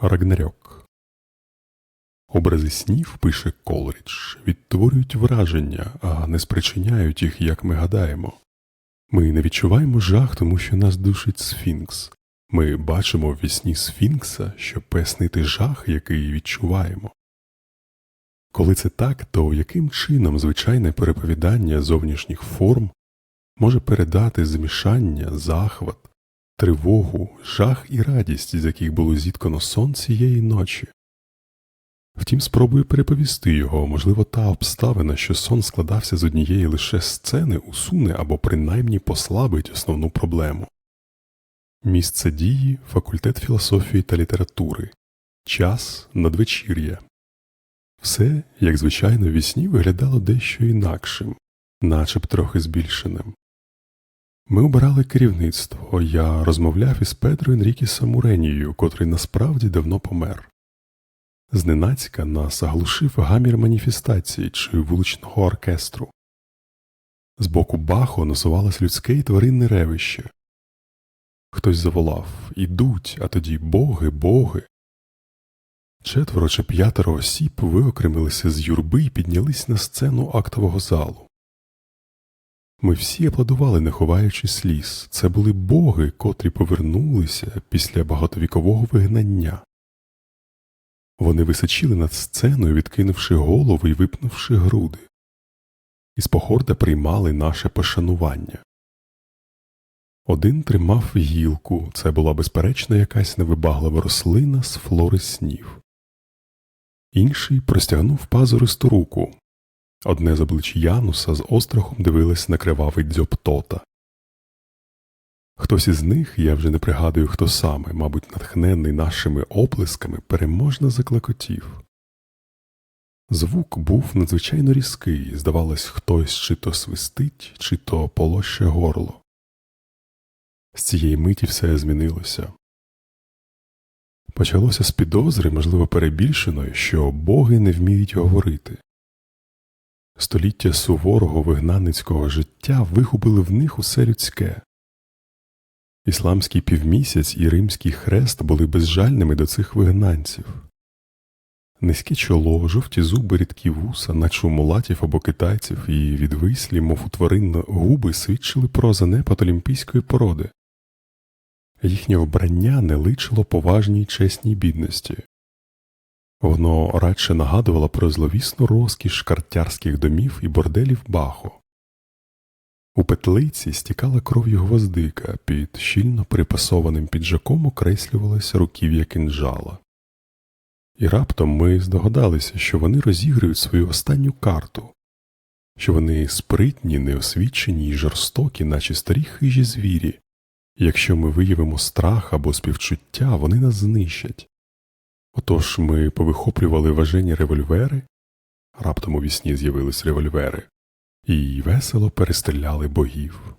Рагнарьок. Образи снів, пише Колрідж, відтворюють враження, а не спричиняють їх, як ми гадаємо. Ми не відчуваємо жах, тому що нас душить сфінкс. Ми бачимо в вісні сфінкса, щоб пояснити жах, який відчуваємо. Коли це так, то яким чином звичайне переповідання зовнішніх форм може передати змішання, захват, тривогу, жах і радість, з яких було зіткано сон цієї ночі? Втім, спробую переповісти його, можливо, та обставина, що сон складався з однієї лише сцени, усуне або принаймні послабить основну проблему. Місце дії факультет філософії та літератури, час надвечір'я. Все, як звичайно, в вісні виглядало дещо інакшим, наче б трохи збільшеним. Ми обирали керівництво, я розмовляв із Педро Енрікісом Муренією, котрий насправді давно помер. Зненацька нас оглушив гамір маніфестації чи вуличного оркестру. З боку баху насувалось людське і тваринне ревище. Хтось заволав Ідуть, а тоді боги, боги. Четверо чи п'ятеро осіб виокремилися з юрби і піднялись на сцену актового залу. Ми всі аплодували, не ховаючи сліз. Це були боги, котрі повернулися після багатовікового вигнання. Вони височили над сценою, відкинувши голову і випнувши груди, і з похорда приймали наше пошанування. Один тримав гілку, це була безперечно якась невибаглива рослина з флори снів. Інший простягнув пазуристу руку. Одне з облич Януса з острахом дивилось на кривавий дзьоб тота. Хтось із них, я вже не пригадую, хто саме, мабуть, натхнений нашими оплесками, переможно заклекотів. Звук був надзвичайно різкий, здавалось, хтось чи то свистить, чи то полоще горло. З цієї миті все змінилося. Почалося з підозри, можливо, перебільшеної, що боги не вміють говорити. Століття суворого вигнаницького життя вигубили в них усе людське. Ісламський півмісяць і римський хрест були безжальними до цих вигнанців. Низьке чоло, жовті зуби, рідкі вуса, наче у мулатів або китайців, і відвислі, мов у тварин, губи свідчили про занепад олімпійської породи. Їхнє вбрання не личило поважній чесній бідності. Воно радше нагадувало про зловісну розкіш картярських домів і борделів Бахо. У петлиці стікала кров'ю гвоздика, під щільно припасованим піджаком окреслювалося руків'я кинджала. І раптом ми здогадалися, що вони розіграють свою останню карту, що вони спритні, неосвічені й жорстокі, наче старі хижі звірі, і якщо ми виявимо страх або співчуття, вони нас знищать. Отож ми повихоплювали важені револьвери, раптом у вісні з'явились револьвери, і весело перестріляли богів.